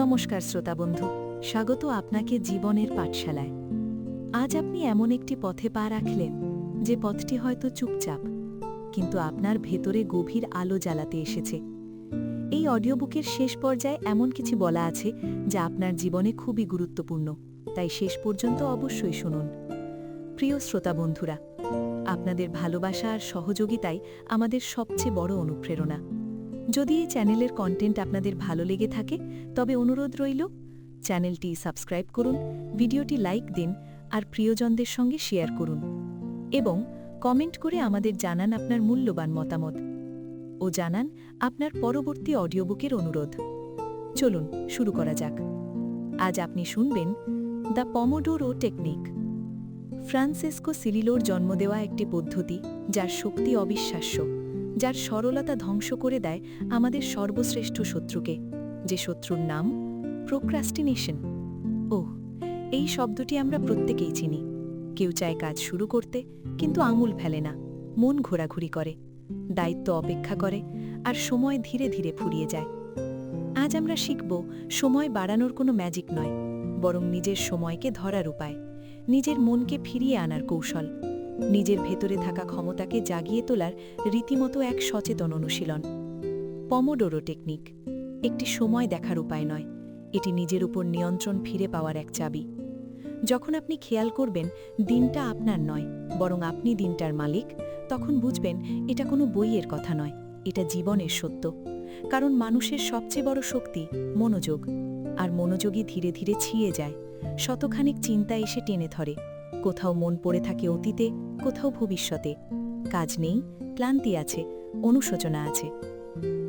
নমস্কার শ্রোতা বন্ধু, স্বাগত আপনাকে জীবনের পাঠশালায়। আজ আপনি এমন একটি পথে পা রাখলেন, যে পথটি হয়তো চুপচাপ, কিন্তু আপনার ভেতরে গভীর আলো জ্বালাতে এসেছে। এই অডিও বুকের শেষ পর্যায়ে এমন কিছু বলা আছে, যা আপনার জীবনে খুবই গুরুত্বপূর্ণ, তাই শেষ পর্যন্ত অবশ্যই শুনুন। প্রিয় শ্রোতা বন্ধুরা, আপনাদের ভালোবাসা আর সহযোগিতাই আমাদের সবচেয়ে বড় অনুপ্রেরণা। যদি এই চ্যানেলের কন্টেন্ট আপনাদের ভালো লেগে থাকে, তবে অনুরোধ রইল, চ্যানেলটি সাবস্ক্রাইব করুন, ভিডিওটি লাইক দিন, আর প্রিয়জনদের সঙ্গে শেয়ার করুন। এবং কমেন্ট করে আমাদের জানান আপনার মূল্যবান মতামত। ও জানান আপনার পরবর্তী অডিওবুকের অনুরোধ। চলুন, শুরু করা যাক। আজ আপনি শুনবেন দ্য পমোডোরো টেকনিক ফ্রান্সেসকো সিরিলোর জন্ম দেওয়া একটি পদ্ধতি, যার শক্তি অবিশ্বাস্য। যার সরলতা ধ্বংস করে দেয় আমাদের সর্বশ্রেষ্ঠ শত্রুকে, যে শত্রুর নাম প্রোক্রাস্টিনেশন ও এই শব্দটি আমরা প্রত্যেকেই চিনি। কেউ চায় কাজ শুরু করতে, কিন্তু আঙুল ফেলে না, মন ঘোরাঘুরি করে, দায়িত্ব অপেক্ষা করে, আর সময় ধীরে ধীরে ফুরিয়ে যায়। আজ আমরা শিখব, সময় বাড়ানোর কোনো ম্যাজিক নয়, বরং নিজের সময়কে ধরার উপায়, নিজের মনকে ফিরিয়ে আনার কৌশল। নিজের ভেতরে থাকা ক্ষমতাকে জাগিয়ে তোলার রীতিমতো এক সচেতন অনুশীলন। পমোডোরো টেকনিক একটি সময় দেখার উপায় নয়, এটি নিজের উপর নিয়ন্ত্রণ ফিরে পাওয়ার এক চাবি। যখন আপনি খেয়াল করবেন, দিনটা আপনার নয়, বরং আপনি দিনটার মালিক, তখন বুঝবেন এটা কোনো বইয়ের কথা নয়, এটা জীবনের সত্য। কারণ মানুষের সবচেয়ে বড় শক্তি মনোযোগ, আর মনোযোগই ধীরে ধীরে ছিয়ে যায়, শতখানিক চিন্তা এসে টেনে ধরে। কোথাও মন পড়ে থাকে অতীতে, কোথাও ভবিষ্যতে। কাজ নেই, ক্লান্তি আছে, অনুশোচনা আছে।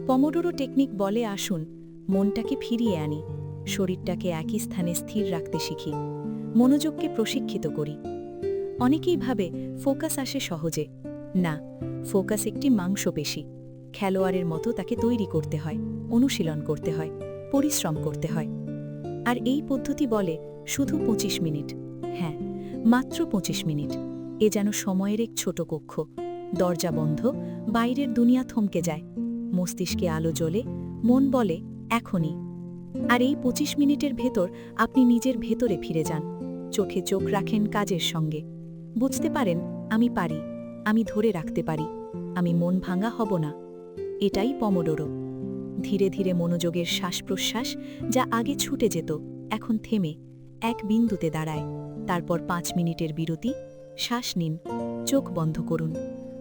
পমোডোরো টেকনিক বলে, আসুন, মনটাকে ফিরিয়ে আনি, শরীরটাকে একই স্থানে স্থির রাখতে শিখি, মনোযোগকে প্রশিক্ষিত করি। অনেকেই ভাবে, ফোকাস আসে সহজে। না, ফোকাস একটি মাংসপেশি, খেলোয়াড়ের মতো তাকে তৈরি করতে হয়, অনুশীলন করতে হয়, পরিশ্রম করতে হয়। আর এই পদ্ধতি বলে, শুধু ২৫ মিনিট। হ্যাঁ মাত্র ২৫ মিনিট। এ যেন সময়ের এক ছোট কক্ষ। দরজা বন্ধ, বাইরের দুনিয়া থমকে যায়। মস্তিষ্কে আলো জ্বলে, মন বলে, এখনই। আর এই ২৫ মিনিটের ভেতর আপনি নিজের ভেতরে ফিরে যান। চোখে চোখ রাখেন কাজের সঙ্গে। বুঝতে পারেন, আমি পারি, আমি ধরে রাখতে পারি, আমি মন ভাঙা হব না। এটাই পমোডোরো। ধীরে ধীরে মনোযোগের শ্বাস প্রশ্বাস যা আগে ছুটে যেত, এখন থেমে, এক বিন্দুতে দাঁড়ায়। তারপর পাঁচ মিনিটের বিরতি, শ্বাস নিন, চোখ বন্ধ করুন।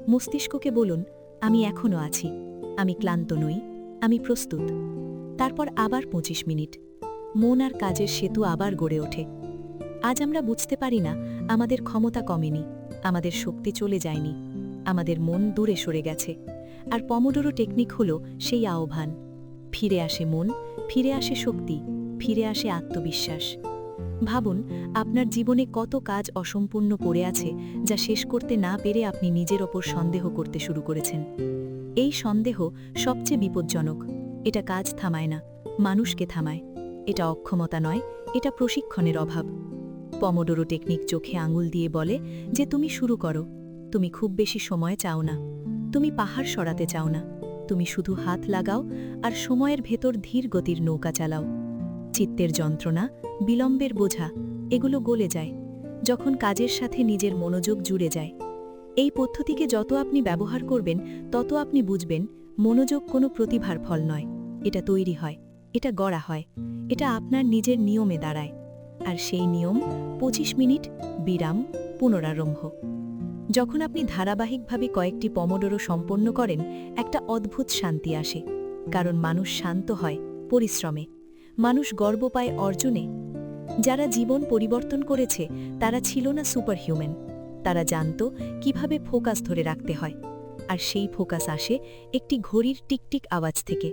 মস্তিষ্ককে বলুন, আমি এখনও আছি, আমি ক্লান্ত নই, আমি প্রস্তুত। তারপর আবার পঁচিশ মিনিট। মন আর কাজের সেতু আবার গড়ে ওঠে। আজ আমরা বুঝতে পারি না, আমাদের ক্ষমতা কমেনি, আমাদের শক্তি চলে যায়নি, আমাদের মন দূরে সরে গেছে। আর পমোডোরো টেকনিক হল সেই আহ্বান। ফিরে আসে মন, ফিরে আসে শক্তি, ফিরে আসে আত্মবিশ্বাস। ভাবুন, আপনার জীবনে কত কাজ অসম্পূর্ণ পড়ে আছে যা শেষ করতে না পেরে আপনি নিজের ওপর সন্দেহ করতে শুরু করেছেন। এই সন্দেহ সবচেয়ে বিপজ্জনক। এটা কাজ থামায় না, মানুষকে থামায়। এটা অক্ষমতা নয়, এটা প্রশিক্ষণের অভাব। পমোডোরো টেকনিক চোখে আঙুল দিয়ে বলে যে তুমি শুরু করো। তুমি খুব বেশি সময় চাও না। তুমি পাহাড় সরাতে চাও না। তুমি শুধু হাত লাগাও আর সময়ের ভেতর ধীর গতির নৌকা চালাও। চিত্তের যন্ত্রণা বিলম্বের বোঝা, এগুলো গলে যায়, যখন কাজের সাথে নিজের মনোযোগ জুড়ে যায়। এই পদ্ধতিকে যত আপনি ব্যবহার করবেন, তত আপনি বুঝবেন, মনোযোগ কোনো প্রতিভার ফল নয়, এটা তৈরি হয়, এটা গড়া হয়, এটা আপনার নিজের নিয়মে দাঁড়ায়, আর সেই নিয়ম ২৫ মিনিট বিরাম পুনরারম্ভ। যখন আপনি ধারাবাহিকভাবে কয়েকটি পমোডোরো সম্পন্ন করেন, একটা অদ্ভুত শান্তি আসে, কারণ মানুষ শান্ত হয়, পরিশ্রমে। মানুষ গর্ব পায় অর্জনে যারা জীবন পরিবর্তন করেছে, তারা ছিল না সুপারহিউম্যান তারা জানত কীভাবে ফোকাস ধরে রাখতে হয়। আর সেই ফোকাস আসে একটি ঘড়ির টিকটিক আওয়াজ থেকে,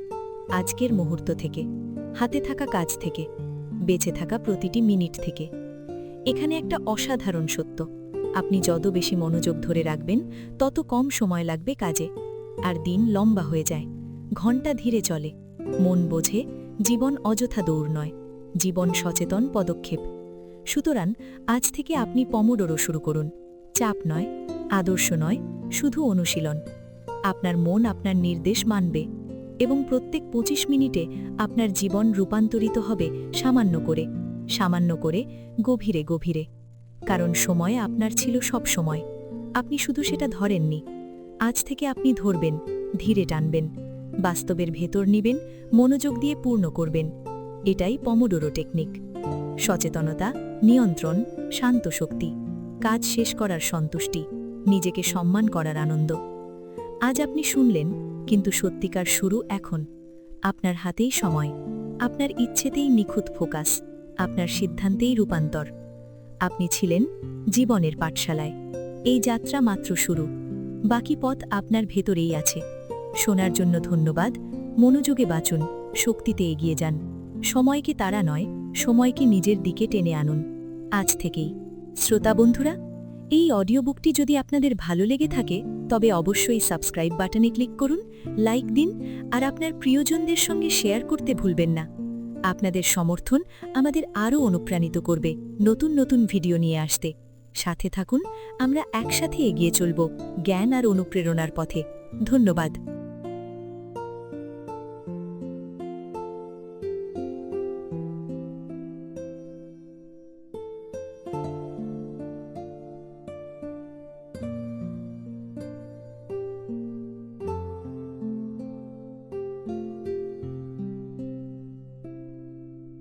আজকের মুহূর্ত থেকে, হাতে থাকা কাজ থেকে, বেঁচে থাকা প্রতিটি মিনিট থেকে। এখানে একটা অসাধারণ সত্য, আপনি যত বেশি মনোযোগ ধরে রাখবেন, তত কম সময় লাগবে কাজে। আর দিন লম্বা হয়ে যায় ঘণ্টা ধীরে চলে, মন বোঝে জীবন অযথা দৌড় নয়। জীবন সচেতন পদক্ষেপ। সুতরাং আজ থেকে আপনি পমোডোরো শুরু করুন। চাপ নয়, আদর্শ নয়, শুধু অনুশীলন। আপনার মন আপনার নির্দেশ মানবে এবং প্রত্যেক পঁচিশ মিনিটে আপনার জীবন রূপান্তরিত হবে সামান্য করে সামান্য করে, গভীরে গভীরে। কারণ সময় আপনার ছিল সব সময়। আপনি শুধু সেটা ধরেননি। আজ থেকে আপনি ধরবেন, ধীরে টানবেন, বাস্তবের ভেতর নিবেন, মনোযোগ দিয়ে পূর্ণ করবেন। এটাই পমোডোরো টেকনিক সচেতনতা, নিয়ন্ত্রণ, শান্ত শক্তি, কাজ শেষ করার সন্তুষ্টি, নিজেকে সম্মান করার আনন্দ। আজ আপনি শুনলেন, কিন্তু সত্যিকার শুরু এখন। আপনার হাতেই সময়, আপনার ইচ্ছেতেই নিখুঁত ফোকাস, আপনার সিদ্ধান্তেই রূপান্তর। আপনি ছিলেন জীবনের পাঠশালায়। এই যাত্রা মাত্র শুরু। বাকি পথ আপনার ভেতরেই আছে। শোনার জন্য ধন্যবাদ, মনোযোগে বাঁচুন, শক্তিতে এগিয়ে যান। সময়কে তারা নয় সময়কে নিজের দিকে টেনে আনুন। আজ থেকেই। শ্রোতা বন্ধুরা, এই অডিও বুকটি যদি আপনাদের ভালো লেগে থাকে, তবে অবশ্যই সাবস্ক্রাইব বাটনে ক্লিক করুন, লাইক দিন, আর আপনার প্রিয়জনদের সঙ্গে শেয়ার করতে ভুলবেন না। আপনাদের সমর্থন আমাদের আরও অনুপ্রাণিত করবে নতুন নতুন ভিডিও নিয়ে আসতে। সাথে থাকুন, আমরা একসাথে এগিয়ে চলব জ্ঞান আর অনুপ্রেরণার পথে। ধন্যবাদ।